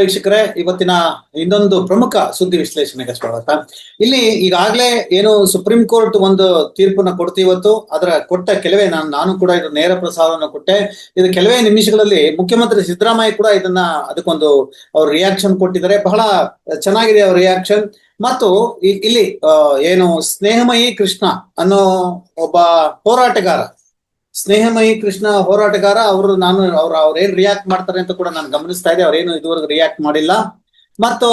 ವೀಕ್ಷಕರೇ, ಇವತ್ತಿನ ಇನ್ನೊಂದು ಪ್ರಮುಖ ಸುದ್ದಿ ವಿಶ್ಲೇಷಣೆಗೆ ಸ್ವಾಗತ. ಇಲ್ಲಿ ಈಗಾಗಲೇ ಏನು ಸುಪ್ರೀಂ ಕೋರ್ಟ್ ಒಂದು ತೀರ್ಪನ್ನ ಕೊಡ್ತು ಇವತ್ತು. ಅದರ ಕೊಟ್ಟ ಕೆಲವೇ ನಾನು ನಾನು ಕೂಡ ಇದು ನೇರ ಪ್ರಸಾರವನ್ನು ಕೊಟ್ಟೆ. ಇದು ಕೆಲವೇ ನಿಮಿಷಗಳಲ್ಲಿ ಮುಖ್ಯಮಂತ್ರಿ ಸಿದ್ದರಾಮಯ್ಯ ಕೂಡ ಇದನ್ನ ಅದಕ್ಕೊಂದು ಅವ್ರ ರಿಯಾಕ್ಷನ್ ಕೊಟ್ಟಿದ್ದಾರೆ. ಬಹಳ ಚೆನ್ನಾಗಿದೆ ಅವ್ರ ರಿಯಾಕ್ಷನ್ ಮತ್ತು ಇಲ್ಲಿ ಏನು ಸ್ನೇಹಮಯಿ ಕೃಷ್ಣ ಅನ್ನೋ ಒಬ್ಬ ಹೋರಾಟಗಾರ ಸ್ನೇಹಮಯಿ ಕೃಷ್ಣ ಹೋರಾಟಗಾರ, ಅವರು ನಾನು, ಅವ್ರ ಅವ್ರ ಏನ್ ರಿಯಾಕ್ಟ್ ಮಾಡ್ತಾರೆ ಅಂತ ಕೂಡ ನಾನು ಗಮನಿಸ್ತಾ ಇದ್ದೆ. ಅವ್ರೇನು ಇದುವರೆಗೂ ರಿಯಾಕ್ಟ್ ಮಾಡಿಲ್ಲ. ಮತ್ತು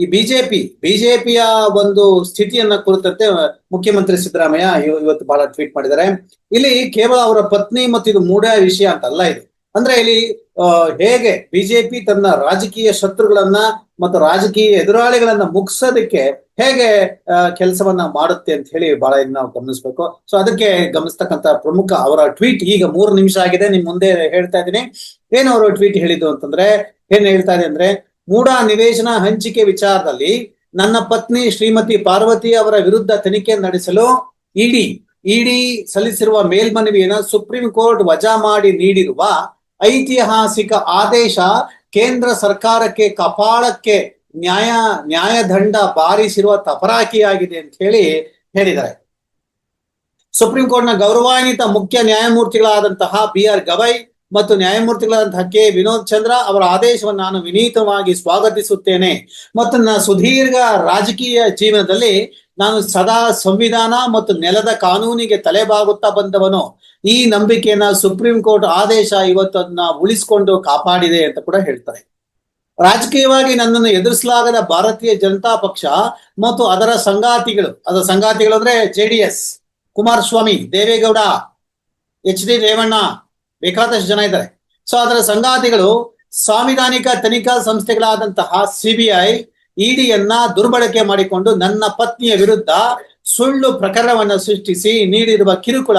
ಈ ಬಿಜೆಪಿ ಬಿಜೆಪಿಯ ಒಂದು ಸ್ಥಿತಿಯನ್ನ ಕುರಿತಂತೆ ಮುಖ್ಯಮಂತ್ರಿ ಸಿದ್ದರಾಮಯ್ಯ ಇವತ್ತು ಬಹಳ ಟ್ವೀಟ್ ಮಾಡಿದ್ದಾರೆ. ಇಲ್ಲಿ ಕೇವಲ ಅವರ ಪತ್ನಿ ಮತ್ತು ಇದು ಮೂಢ ವಿಷಯ ಅಂತಲ್ಲ ಇದು. ಅಂದ್ರೆ ಇಲ್ಲಿ ಹೇಗೆ ಬಿಜೆಪಿ ತನ್ನ ರಾಜಕೀಯ ಶತ್ರುಗಳನ್ನ ಮತ್ತು ರಾಜಕೀಯ ಎದುರಾಳಿಗಳನ್ನ ಮುಗಿಸೋದಕ್ಕೆ ಹೇಗೆ ಕೆಲಸವನ್ನ ಮಾಡುತ್ತೆ ಅಂತ ಹೇಳಿ ಬಹಳ ನಾವು ಗಮನಿಸ್ಬೇಕು. ಸೊ ಅದಕ್ಕೆ ಗಮನಿಸ್ತಕ್ಕಂಥ ಪ್ರಮುಖ ಅವರ ಟ್ವೀಟ್ ಈಗ ಮೂರು ನಿಮಿಷ ಆಗಿದೆ. ನಿಮ್ ಮುಂದೆ ಹೇಳ್ತಾ ಇದ್ದೀನಿ. ಏನು ಅವರು ಟ್ವೀಟ್ ಹೇಳಿದ್ದು ಅಂತಂದ್ರೆ, ಏನ್ ಹೇಳ್ತಾ ಇದೆ ಅಂದ್ರೆ, ಮೂಢ ನಿವೇಶನ ಹಂಚಿಕೆ ವಿಚಾರದಲ್ಲಿ ನನ್ನ ಪತ್ನಿ ಶ್ರೀಮತಿ ಪಾರ್ವತಿ ಅವರ ವಿರುದ್ಧ ತನಿಖೆ ನಡೆಸಲು ಇಡಿ ಇಡಿ ಸಲ್ಲಿಸಿರುವ ಮೇಲ್ಮನವಿಯನ್ನು ಸುಪ್ರೀಂ ಕೋರ್ಟ್ ವಜಾ ಮಾಡಿ ನೀಡಿರುವ ಐತಿಹಾಸಿಕ ಆದೇಶ ಕೇಂದ್ರ ಸರ್ಕಾರಕ್ಕೆ ಕಪಾಳಕ್ಕೆ ನ್ಯಾಯ, ನ್ಯಾಯದಂಡ ಬಾರಿಸಿರುವ ತಪರಾಕಿಯಾಗಿದೆ ಅಂತ ಹೇಳಿ ಹೇಳಿದ್ದಾರೆ. ಸುಪ್ರೀಂ ಕೋರ್ಟ್ನ ಗೌರವಾನ್ವಿತ ಮುಖ್ಯ ನ್ಯಾಯಮೂರ್ತಿಗಳಾದಂತಹ ಬಿ ಆರ್ ಗವೈ ಮತ್ತು ನ್ಯಾಯಮೂರ್ತಿಗಳಾದಂತಹ ಕೆ ವಿನೋದ್ ಚಂದ್ರ ಅವರ ಆದೇಶವನ್ನು ನಾನು ವಿನೀತವಾಗಿ ಸ್ವಾಗತಿಸುತ್ತೇನೆ. ಮತ್ತು ನನ್ನ ಸುದೀರ್ಘ ರಾಜಕೀಯ ಜೀವನದಲ್ಲಿ ನಾನು ಸದಾ ಸಂವಿಧಾನ ಮತ್ತು ನೆಲದ ಕಾನೂನಿಗೆ ತಲೆಬಾಗುತ್ತಾ ಬಂದವನು, ಈ ನಂಬಿಕೆಯನ್ನ ಸುಪ್ರೀಂ ಕೋರ್ಟ್ ಆದೇಶ ಇವತ್ತು ಅದನ್ನ ಉಳಿಸಿಕೊಂಡು ಕಾಪಾಡಿದೆ ಅಂತ ಕೂಡ ಹೇಳ್ತಾರೆ. ರಾಜಕೀಯವಾಗಿ ನನ್ನನ್ನು ಎದುರಿಸಲಾಗದ ಭಾರತೀಯ ಜನತಾ ಪಕ್ಷ ಮತ್ತು ಅದರ ಸಂಗಾತಿಗಳು ಅದರ ಸಂಗಾತಿಗಳು ಅಂದ್ರೆ ಜೆಡಿಎಸ್ ಕುಮಾರಸ್ವಾಮಿ, ದೇವೇಗೌಡ, ಎಚ್ ಡಿ ರೇವಣ್ಣ, ಬೇಕಾದಷ್ಟು ಜನ ಇದ್ದಾರೆ. ಸೊ ಅದರ ಸಂಗಾತಿಗಳು ಸಾಂವಿಧಾನಿಕ ತನಿಖಾ ಸಂಸ್ಥೆಗಳಾದಂತಹ ಸಿಬಿಐ ಇಡಿಯನ್ನ ದುರ್ಬಳಕೆ ಮಾಡಿಕೊಂಡು ನನ್ನ ಪತ್ನಿಯ ವಿರುದ್ಧ ಸುಳ್ಳು ಪ್ರಕರಣವನ್ನ ಸೃಷ್ಟಿಸಿ ನೀಡಿರುವ ಕಿರುಕುಳ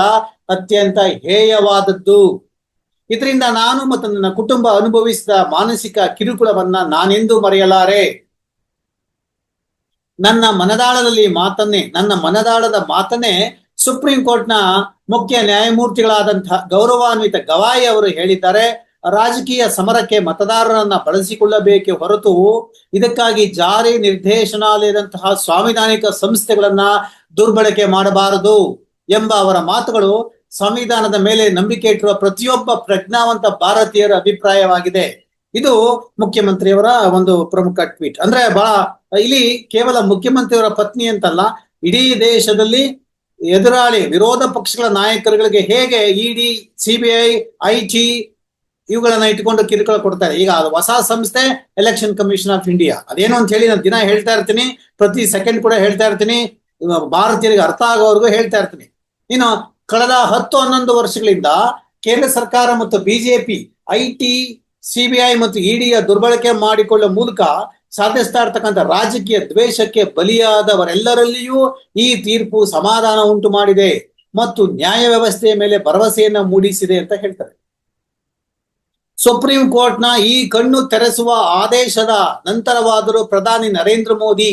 ಅತ್ಯಂತ ಹೇಯವಾದದ್ದು. ಇದರಿಂದ ನಾನು ಮತ್ತು ನನ್ನ ಕುಟುಂಬ ಅನುಭವಿಸಿದ ಮಾನಸಿಕ ಕಿರುಕುಳವನ್ನ ನಾನೆಂದು ಮರೆಯಲಾರೆ. ನನ್ನ ಮನದಾಳದಲ್ಲಿ ಮಾತನ್ನೇ, ನನ್ನ ಮನದಾಳದ ಮಾತನ್ನೇ ಸುಪ್ರೀಂ ಕೋರ್ಟ್ನ ಮುಖ್ಯ ನ್ಯಾಯಮೂರ್ತಿಗಳಾದಂತಹ ಗೌರವಾನ್ವಿತ ಗವಾಯಿ ಅವರು ಹೇಳಿದ್ದಾರೆ. ರಾಜಕೀಯ ಸಮರಕ್ಕೆ ಮತದಾರರನ್ನ ಬಳಸಿಕೊಳ್ಳಬೇಕೆ ಹೊರತು ಇದಕ್ಕಾಗಿ ಜಾರಿ ನಿರ್ದೇಶನಾಲಯದಂತಹ ಸಾಂವಿಧಾನಿಕ ಸಂಸ್ಥೆಗಳನ್ನ ದುರ್ಬಳಕೆ ಮಾಡಬಾರದು ಎಂಬ ಅವರ ಮಾತುಗಳು ಸಂವಿಧಾನದ ಮೇಲೆ ನಂಬಿಕೆ ಇಟ್ಟಿರುವ ಪ್ರತಿಯೊಬ್ಬ ಪ್ರಜ್ಞಾವಂತ ಭಾರತೀಯರ ಅಭಿಪ್ರಾಯವಾಗಿದೆ. ಇದು ಮುಖ್ಯಮಂತ್ರಿಯವರ ಒಂದು ಪ್ರಮುಖ ಟ್ವೀಟ್. ಅಂದ್ರೆ ಬಹಳ, ಇಲ್ಲಿ ಕೇವಲ ಮುಖ್ಯಮಂತ್ರಿಯವರ ಪತ್ನಿ ಅಂತಲ್ಲ, ಇಡೀ ದೇಶದಲ್ಲಿ ಎದುರಾಳಿ ವಿರೋಧ ಪಕ್ಷಗಳ ನಾಯಕರುಗಳಿಗೆ ಹೇಗೆ ಇಡಿ ಸಿಬಿಐ ಐಟಿ ಇವುಗಳನ್ನ ಇಟ್ಕೊಂಡು ಕಿರುಕುಳ ಕೊಡ್ತಾರೆ. ಈಗ ಹೊಸ ಸಂಸ್ಥೆ ಎಲೆಕ್ಷನ್ ಕಮಿಷನ್ ಆಫ್ ಇಂಡಿಯಾ ಅದೇನು ಅಂತ ಹೇಳಿ ನಾನು ದಿನ ಹೇಳ್ತಾ ಇರ್ತೀನಿ. ಪ್ರತಿ ಸೆಕೆಂಡ್ ಕೂಡ ಹೇಳ್ತಾ ಇರ್ತೀನಿ. ಭಾರತೀಯರಿಗೆ ಅರ್ಥ ಆಗೋವರೆಗೂ ಹೇಳ್ತಾ ಇರ್ತೀನಿ. ಇನ್ನು ಕಳೆದ ಹತ್ತು, ಹನ್ನೊಂದು ವರ್ಷಗಳಿಂದ ಕೇಂದ್ರ ಸರ್ಕಾರ ಮತ್ತು ಬಿಜೆಪಿ ಐಟಿ ಸಿಬಿಐ ಮತ್ತು ಇಡಿಯ ದುರ್ಬಳಕೆ ಮಾಡಿಕೊಳ್ಳುವ ಮೂಲಕ ಸಾಧಿಸ್ತಾ ಇರ್ತಕ್ಕಂಥ ರಾಜಕೀಯ ದ್ವೇಷಕ್ಕೆ ಬಲಿಯಾದವರೆಲ್ಲರಲ್ಲಿಯೂ ಈ ತೀರ್ಪು ಸಮಾಧಾನ ಉಂಟು ಮಾಡಿದೆ ಮತ್ತು ನ್ಯಾಯ ವ್ಯವಸ್ಥೆಯ ಮೇಲೆ ಭರವಸೆಯನ್ನ ಮೂಡಿಸಿದೆ ಅಂತ ಹೇಳ್ತಾರೆ. ಸುಪ್ರೀಂ ಕೋರ್ಟ್ನ ಈ ಕಣ್ಣು ತೆರೆಸುವ ಆದೇಶದ ನಂತರವಾದರೂ ಪ್ರಧಾನಿ ನರೇಂದ್ರ ಮೋದಿ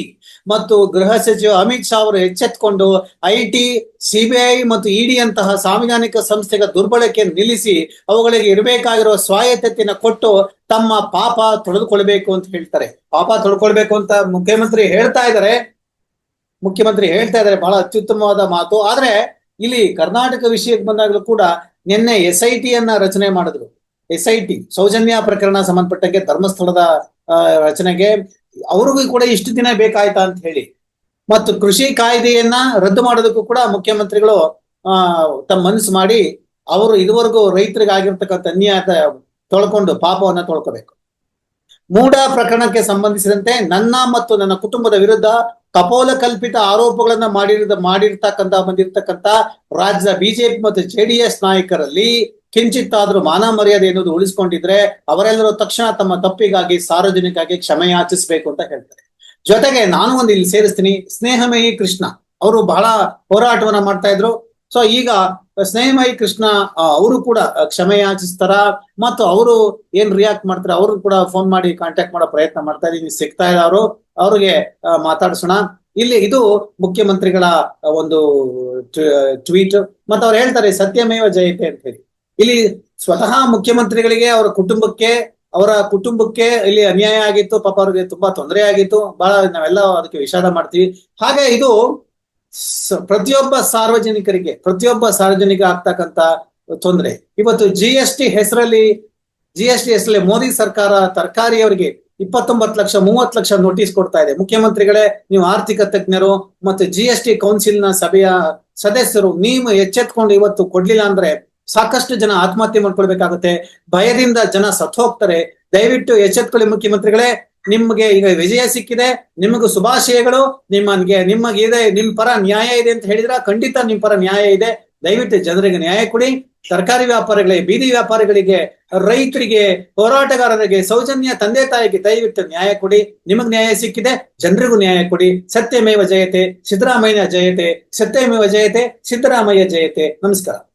ಮತ್ತು ಗೃಹ ಸಚಿವ ಅಮಿತ್ ಶಾ ಅವರು ಎಚ್ಚೆತ್ತುಕೊಂಡು ಐಟಿ, ಸಿಬಿಐ ಮತ್ತು ಇಡಿ ಅಂತಹ ಸಾಂವಿಧಾನಿಕ ಸಂಸ್ಥೆಗಳ ದುರ್ಬಳಕೆ ನಿಲ್ಲಿಸಿ ಅವುಗಳಿಗೆ ಇರಬೇಕಾಗಿರುವ ಸ್ವಾಯತ್ತತೆಯನ್ನ ಕೊಟ್ಟು ತಮ್ಮ ಪಾಪ ತೊಳೆದುಕೊಳ್ಬೇಕು ಅಂತ ಹೇಳ್ತಾರೆ. ಪಾಪ ತೊಳ್ಕೊಳ್ಬೇಕು ಅಂತ ಮುಖ್ಯಮಂತ್ರಿ ಹೇಳ್ತಾ ಇದ್ದಾರೆ. ಮುಖ್ಯಮಂತ್ರಿ ಹೇಳ್ತಾ ಇದ್ದಾರೆ. ಬಹಳ ಅತ್ಯುತ್ತಮವಾದ ಮಾತು. ಆದ್ರೆ ಇಲ್ಲಿ ಕರ್ನಾಟಕ ವಿಷಯಕ್ಕೆ ಬಂದಾಗಲೂ ಕೂಡ ನಿನ್ನೆ ಎಸ್ ಐ ಟಿಯನ್ನ ರಚನೆ ಮಾಡಿದ್ರು. ಎಸ್ ಐ ಟಿ ಸೌಜನ್ಯ ಪ್ರಕರಣ ಸಂಬಂಧಪಟ್ಟಂಗೆ ಧರ್ಮಸ್ಥಳದ ರಚನೆಗೆ ಅವ್ರಿಗೂ ಕೂಡ ಇಷ್ಟು ದಿನ ಬೇಕಾಯ್ತಾ ಅಂತ ಹೇಳಿ. ಮತ್ತು ಕೃಷಿ ಕಾಯ್ದೆಯನ್ನ ರದ್ದು ಮಾಡೋದಕ್ಕೂ ಕೂಡ ಮುಖ್ಯಮಂತ್ರಿಗಳು ತಮ್ಮ ಮನಸ್ಸು ಮಾಡಿ ಅವರು ಇದುವರೆಗೂ ರೈತರಿಗೆ ಆಗಿರ್ತಕ್ಕಂಥ ಅನ್ಯಾಯ ತೊಳ್ಕೊಂಡು ಪಾಪವನ್ನ ತೊಳ್ಕೋಬೇಕು. ಮೂಡ ಪ್ರಕರಣಕ್ಕೆ ಸಂಬಂಧಿಸಿದಂತೆ ನನ್ನ ಮತ್ತು ನನ್ನ ಕುಟುಂಬದ ವಿರುದ್ಧ ಕಪೋಲ ಕಲ್ಪಿತ ಆರೋಪಗಳನ್ನ ಮಾಡಿರ ಮಾಡಿರ್ತಕ್ಕಂತ ಬಂದಿರ್ತಕ್ಕಂತ ರಾಜ್ಯದ ಬಿಜೆಪಿ ಮತ್ತು ಜೆಡಿಎಸ್ ನಾಯಕರಲ್ಲಿ ಕಿಂಚಿತ್ತಾದ್ರೂ ಮಾನ ಮರ್ಯಾದೆ ಎನ್ನುವುದು ಉಳಿಸ್ಕೊಂಡಿದ್ರೆ ಅವರೆಲ್ಲರೂ ತಕ್ಷಣ ತಮ್ಮ ತಪ್ಪಿಗಾಗಿ, ಸಾರ್ವಜನಿಕವಾಗಿ ಕ್ಷಮೆ ಯಾಚಿಸಬೇಕು ಅಂತ ಹೇಳ್ತಾರೆ. ಜೊತೆಗೆ ನಾನು ಒಂದು ಇಲ್ಲಿ ಸೇರಿಸ್ತೀನಿ. ಸ್ನೇಹಮಯಿ ಕೃಷ್ಣ, ಅವರು ಬಹಳ ಹೋರಾಟವನ್ನ ಮಾಡ್ತಾ ಇದ್ರು. ಸೊ ಈಗ ಸ್ನೇಹಮಯಿ ಕೃಷ್ಣ ಅವರು ಕೂಡ ಕ್ಷಮೆ ಯಾಚಿಸ್ತಾರ ಮತ್ತು ಅವರು ಏನ್ ರಿಯಾಕ್ಟ್ ಮಾಡ್ತಾರೆ, ಅವ್ರು ಕೂಡ ಫೋನ್ ಮಾಡಿ ಕಾಂಟ್ಯಾಕ್ಟ್ ಮಾಡೋ ಪ್ರಯತ್ನ ಮಾಡ್ತಾ ಇದೀನಿ ಸಿಗ್ತಾ ಇದ್ದಾರು ಅವ್ರಿಗೆ ಮಾತಾಡ್ಸೋಣ. ಇಲ್ಲಿ ಇದು ಮುಖ್ಯಮಂತ್ರಿಗಳ ಒಂದು ಟ್ವೀಟ್ ಮತ್ತೆ ಅವ್ರು ಹೇಳ್ತಾರೆ, ಸತ್ಯಮೇವ ಜಯತೆ ಅಂತ ಹೇಳಿ. ಇಲ್ಲಿ ಸ್ವತಃ ಮುಖ್ಯಮಂತ್ರಿಗಳಿಗೆ ಅವರ ಕುಟುಂಬಕ್ಕೆ ಅವರ ಕುಟುಂಬಕ್ಕೆ ಇಲ್ಲಿ ಅನ್ಯಾಯ ಆಗಿತ್ತು, ಪಾಪ ಅವ್ರಿಗೆ ತುಂಬಾ ತೊಂದರೆ ಆಗಿತ್ತು. ಬಹಳ ನಾವೆಲ್ಲ ಅದಕ್ಕೆ ವಿಷಾದ ಮಾಡ್ತೀವಿ. ಹಾಗೆ ಇದು ಪ್ರತಿಯೊಬ್ಬ ಸಾರ್ವಜನಿಕರಿಗೆ, ಪ್ರತಿಯೊಬ್ಬ ಸಾರ್ವಜನಿಕ ಆಗ್ತಕ್ಕಂತ ತೊಂದರೆ. ಇವತ್ತು ಜಿ ಎಸ್ ಟಿ ಹೆಸರಲ್ಲಿ ಜಿ ಎಸ್ ಟಿ ಹೆಸರಲ್ಲಿ ಮೋದಿ ಸರ್ಕಾರ ತರಕಾರಿಯವರಿಗೆ ಇಪ್ಪತ್ತೊಂಬತ್ತು ಲಕ್ಷ, ಮೂವತ್ತು ಲಕ್ಷ ನೋಟಿಸ್ ಕೊಡ್ತಾ ಇದೆ. ಮುಖ್ಯಮಂತ್ರಿಗಳೇ, ನೀವು ಆರ್ಥಿಕ ತಜ್ಞರು ಮತ್ತು ಜಿ ಎಸ್ ಟಿ ಕೌನ್ಸಿಲ್ನ ಸಭೆಯ ಸದಸ್ಯರು, ನೀವು ಎಚ್ಚೆತ್ಕೊಂಡು ಇವತ್ತು ಕೊಡ್ಲಿಲ್ಲ ಅಂದ್ರೆ ಸಾಕಷ್ಟು ಜನ ಆತ್ಮಹತ್ಯೆ ಮಾಡ್ಕೊಳ್ಬೇಕಾಗುತ್ತೆ. ಭಯದಿಂದ ಜನ ಸತ್ತು ಹೋಗ್ತಾರೆ. ದಯವಿಟ್ಟು ಎಚ್ಚೆತ್ಕೊಳ್ಳಿ ಮುಖ್ಯಮಂತ್ರಿಗಳೇ. ನಿಮ್ಗೆ ಈಗ ವಿಜಯ ಸಿಕ್ಕಿದೆ. ನಿಮಗೂ ಶುಭಾಶಯಗಳು. ನಿಮ್ಮನ್ಗೆ ನಿಮಗೆ ಇದೆ ನಿಮ್ ಪರ ನ್ಯಾಯ ಇದೆ ಅಂತ ಹೇಳಿದ್ರ ಖಂಡಿತ ನಿಮ್ ಪರ ನ್ಯಾಯ ಇದೆ. ದಯವಿಟ್ಟು ಜನರಿಗೆ ನ್ಯಾಯ ಕೊಡಿ. ತರಕಾರಿ ವ್ಯಾಪಾರಿಗಳಿಗೆ ಬೀದಿ ವ್ಯಾಪಾರಿಗಳಿಗೆ, ರೈತರಿಗೆ, ಹೋರಾಟಗಾರರಿಗೆ, ಸೌಜನ್ಯ ತಂದೆ ತಾಯಿಗೆ ದಯವಿಟ್ಟು ನ್ಯಾಯ ಕೊಡಿ. ನಿಮಗ್ ನ್ಯಾಯ ಸಿಕ್ಕಿದೆ. ಜನರಿಗೂ ನ್ಯಾಯ ಕೊಡಿ. ಸತ್ಯಮೇವ ಜಯತೆ, ಸಿದ್ದರಾಮಯ್ಯ ಜಯತೆ, ಸತ್ಯಮೇವ ಜಯತೆ, ಸಿದ್ದರಾಮಯ್ಯ ಜಯತೆ. ನಮಸ್ಕಾರ.